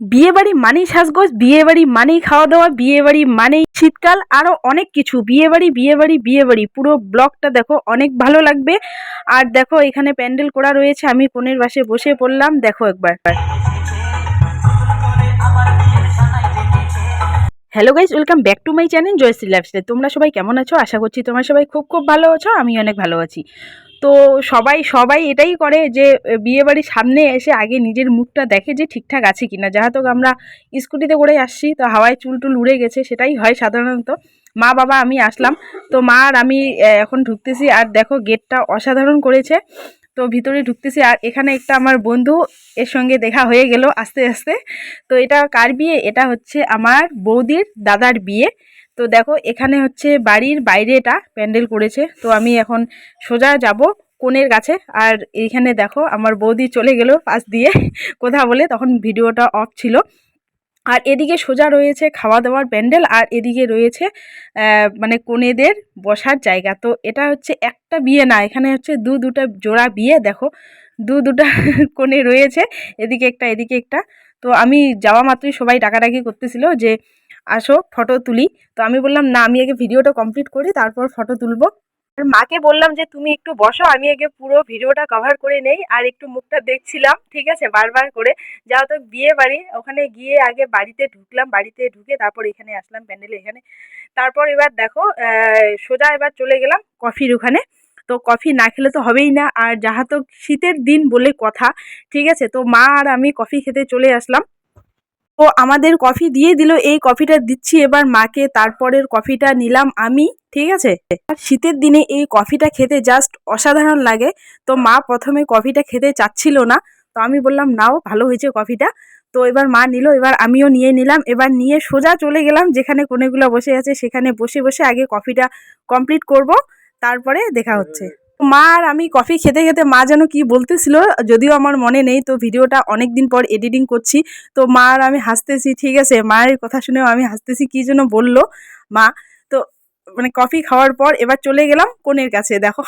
বিয়ে বাড়ি মানেই সাজগোজ বিয়ে বাড়ি মানেই খাওয়া দাওয়া বিয়ে বাড়ি মানেই শীতকাল আরও অনেক কিছু। বিয়ে বাড়ি বিয়ে বাড়ি বিয়ে বাড়ি পুরো ব্লগটা দেখো, অনেক ভালো লাগবে। আর দেখো, এখানে প্যান্ডেল করা রয়েছে, আমি কোণের বাসে বসে পড়লাম, দেখো একবার। Hello guys welcome back to my channel Joyshree lifestyle তোমরা সবাই কেমন আছো? আশা করছি তোমরা সবাই খুব খুব ভালো আছো আমি অনেক ভালো আছি। তো সবাই সবাই এটাই করে যে বিয়ে বাড়ির সামনে এসে আগে নিজের মুখটা দেখে যে ঠিকঠাক আছে কি কিনা। যাহাতো আমরা স্কুটিতে করে আসছি, তো হাওয়ায় চুল টুল উড়ে গেছে, সেটাই হয় সাধারণত। মা, বাবা, আমি আসলাম, তো মা আর আমি এখন ঢুকতেছি, আর দেখো গেটটা অসাধারণ করেছে, তো ভিতরে ঢুকতেছি, আর এখানে একটা আমার বন্ধু এর সঙ্গে দেখা হয়ে গেল আস্তে আস্তে। তো এটা কার বিয়ে? এটা হচ্ছে আমার বৌদির দাদার বিয়ে। তো দেখো, এখানে হচ্ছে বাড়ির বাইরে এটা প্যান্ডেল করেছে। তো আমি এখন সোজা যাব কোণের কাছে। আর এইখানে দেখো, আমার বৌদি চলে গেল পাশ দিয়ে কথা বলে, তখন ভিডিওটা অফ ছিল। আর এদিকে সোজা রয়েছে খাওয়া দাওয়ার প্যান্ডেল, আর এদিকে রয়েছে মানে কনেদের বসার জায়গা। তো এটা হচ্ছে একটা বিয়ে না, এখানে হচ্ছে দু দুটা জোড়া বিয়ে, দেখো। দু দুটা কোণে রয়েছে, এদিকে একটা এদিকে একটা। তো আমি যাওয়া মাত্রই সবাই ডাকাডাকি করতেছিল যে আসো ফটো তুলি। তো আমি বললাম, না, আমি আগে ভিডিওটা কমপ্লিট করি, তারপর ফটো তুলবো। আর মাকে বললাম যে, তুমি একটু বসো, আমি আগে পুরো ভিডিওটা কভার করে নেই, আর একটু মুখটা দেখছিলাম, ঠিক আছে, বারবার করে। যাও তো বিয়ে বাড়ি। ওখানে গিয়ে আগে বাড়িতে ঢুকলাম, বাড়িতে ঢুকে তারপর এখানে আসলাম, প্যান্ডেলে এখানে। তারপর এবার দেখো সোজা এবার চলে গেলাম কফির ওখানে। তো কফি না খেলে তো হবেই না, আর যাহা তো শীতের দিন বলে কথা, ঠিক আছে? তো মা আর আমি কফি খেতে চলে আসলাম। তো আমাদের কফি দিয়ে দিল, এই কফিটা দিচ্ছি এবার মাকে, তারপরের কফিটা নিলাম আমি, ঠিক আছে? আর শীতের দিনে এই কফিটা খেতে জাস্ট অসাধারণ লাগে। তো মা প্রথমে কফিটা খেতে চাচ্ছিল না, তো আমি বললাম, নাও, ভালো হয়েছে কফিটা। তো এবার মা নিল, এবার আমিও নিয়ে নিলাম। এবার নিয়ে সোজা চলে গেলাম, যেখানে কোনেগুলো বসে আছে, সেখানে বসে বসে আগে কফিটা কমপ্লিট করব, তারপরে দেখা হচ্ছে। মা আর আমি কফি খেতে খেতে মা যেন কি বলতেছিল, যদিও আমার মনে নেই, তো ভিডিওটা অনেক দিন পর এডিটিং করছি। তো মা আর আমি হাসতেছি, ঠিক আছে, মায়ের কথা শুনেও আমি হাসতেছি, কি যেন বলল মা। তো মানে কফি খাওয়ার পর এবার চলে গেলাম কোনের কাছে, দেখো।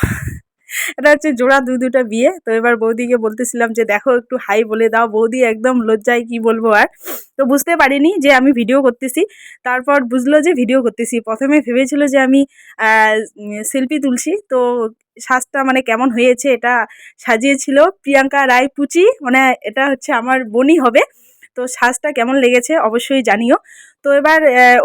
এটা হচ্ছে জোড়া দুই দুটা বিয়ে। তো এবার বৌদিকে বলতেছিলাম যে, দেখো একটু হাই বলে দাও। বৌদি একদম লজ্জায় কি বলব আর? তো বুঝতে পারিনি যে আমি ভিডিও করতেছি। তারপর বুঝলো যে ভিডিও করতেছি। প্রথমে ভেবেছিল যে আমি সেলফি তুলছি। তো সাজটা মানে কেমন হয়েছে এটা সাজিয়েছিল প্রিয়াঙ্কা রায় পুচি। মানে এটা হচ্ছে আমার বোনই হবে। তো সাজটা কেমন লেগেছে অবশ্যই জানিও। তো এবার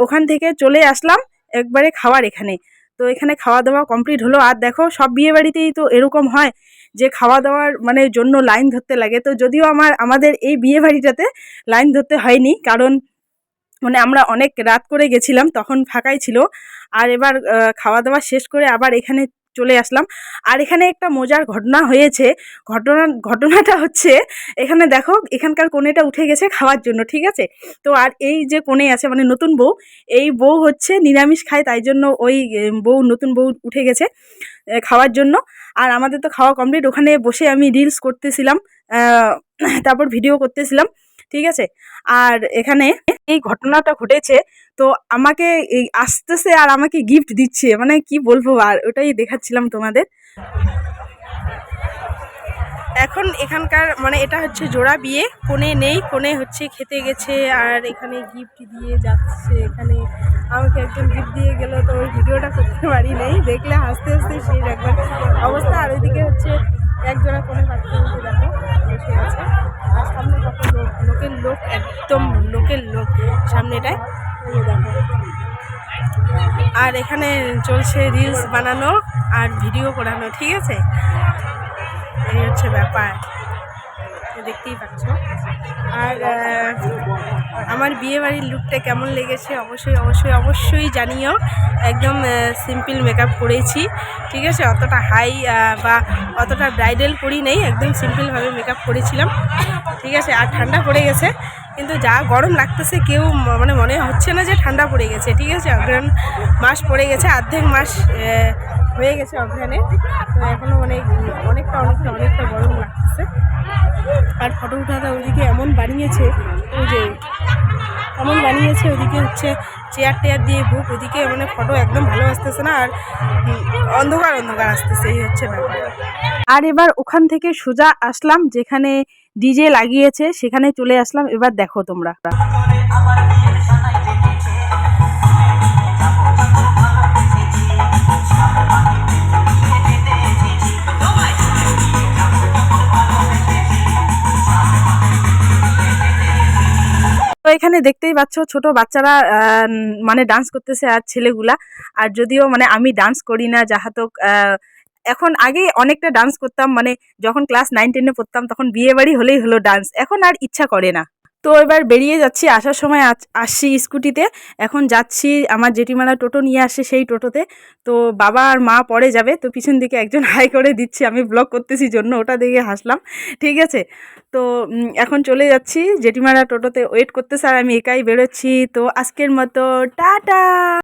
ওখান থেকে চলে আসলাম একবারে খাওয়ার এখানে। তো এখানে খাওয়া দাওয়া কমপ্লিট হলো। আর দেখো, সব বিয়ে বাড়িতেই তো এরকম হয় যে খাওয়া দাওয়ার মানে জন্য লাইন ধরতে লাগে। তো যদিও আমার, আমাদের এই বিয়ে বাড়িটাতে লাইন ধরতে হয়নি, কারণ মানে আমরা অনেক রাত করে গেছিলাম, তখন ফাঁকাই ছিল। আর এবার খাওয়া দাওয়া শেষ করে আবার এখানে চলে আসলাম। আর এখানে একটা মজার ঘটনা হয়েছে। ঘটনা, ঘটনাটা হচ্ছে, এখানে দেখো, এখানকার কোণেটা উঠে গেছে খাওয়ার জন্য, ঠিক আছে? তো আর এই যে কোণে আছে মানে নতুন বউ, এই বউ হচ্ছে নিরামিষ খায়, তাই জন্য ওই বউ, নতুন বউ উঠে গেছে খাওয়ার জন্য। আর আমাদের তো খাওয়া কমপ্লিট ওখানে বসে আমি রিলস করতেছিলাম তারপর ভিডিও করতেছিলাম। ঠিক আছে? আর এখানে এই ঘটনাটা ঘটেছে, তো আমাকে এই আসতেছে আর আমাকে গিফট দিচ্ছে। মানে কি বলব, আর ওটাই দেখাচ্ছিলাম তোমাদের। এখন এখানকার মানে এটা হচ্ছে জোড়া বিয়ে। কোণে নেই কোণে হচ্ছে খেতে গেছে আর এখানে গিফট দিয়ে যাচ্ছে, এখানে আমাকে একজন গিফট দিয়ে গেল, তো ওই ভিডিওটা করতে পারি নেই। দেখলে হাসতে হাসতে সেই একবার অবস্থা। আর ওইদিকে হচ্ছে একজোড়া বাচ্চা উঠে দেখো, বসে আছে। সামনে কত লোক, লোকের লোক, একদম লোকের লোক সামনেটায়। আর এখানে চলছে রিলস বানানো আর ভিডিও করানো, ঠিক আছে? এই হচ্ছে ব্যাপার। দেখতেই পাচ্ছ। আর আমার বিয়ে বাড়ির লুকটা কেমন লেগেছে অবশ্যই অবশ্যই অবশ্যই জানিও। একদম সিম্পল মেকআপ করেছি, ঠিক আছে? অতটা হাই বা অতটা ব্রাইডাল করি নেই, একদম সিম্পলভাবে মেকআপ করেছিলাম, ঠিক আছে? আর ঠান্ডা পড়ে গেছে, কিন্তু যা গরম লাগতেছে, কেউ মানে মনে হচ্ছে না যে ঠান্ডা পড়ে গেছে, ঠিক আছে? অগ্রহণ মাস পড়ে গেছে, অর্ধেক মাস হয়ে গেছে অগ্রহণে তো এখনও মানে অনেকটা অনেকটা অনেকটা গরম লাগতেছে। আর ফটো উঠাটা ওইদিকে এমন বানিয়েছে যে, এমন বানিয়েছে ওইদিকে হচ্ছে চেয়ার টেয়ার দিয়ে বুক ওইদিকে মানে ফটো একদম ভালো আসতেছে না, আর অন্ধকার অন্ধকার আসতেছে, এই হচ্ছে আর এবার ওখান থেকে সোজা আসলাম, যেখানে ডিজে লাগিয়েছে, সেখানে চলে আসলাম, এবার দেখো তোমরা। দেখতেই পাচ্ছ ছোট বাচ্চারা মানে ডান্স করতেছে আর ছেলেগুলা। আর যদিও মানে আমি ডান্স করি না যাহাতক এখন আগে অনেকটা ডান্স করতাম। মানে যখন ক্লাস নাইন টেনে পড়তাম, তখন বিয়ে বাড়ি হলেই হলো ডান্স এখন আর ইচ্ছা করে না। তো এবার বেরিয়ে যাচ্ছি। আসার সময় আসছি স্কুটিতে। এখন যাচ্ছি আমার জেঠিমারা টোটো নিয়ে আসে সেই টোটোতে। তো বাবা আর মা পরে যাবে। তো পিছন দিকে একজন হাই করে দিচ্ছি। আমি ব্লগ করতেছি জন্য, ওটা দেখে হাসলাম। ঠিক আছে? তো এখন চলে যাচ্ছি। জেঠিমারা টোটোতে ওয়েট করতেছে আর আমি একাই বেরোচ্ছি। তো আজকের মতো, টাটা!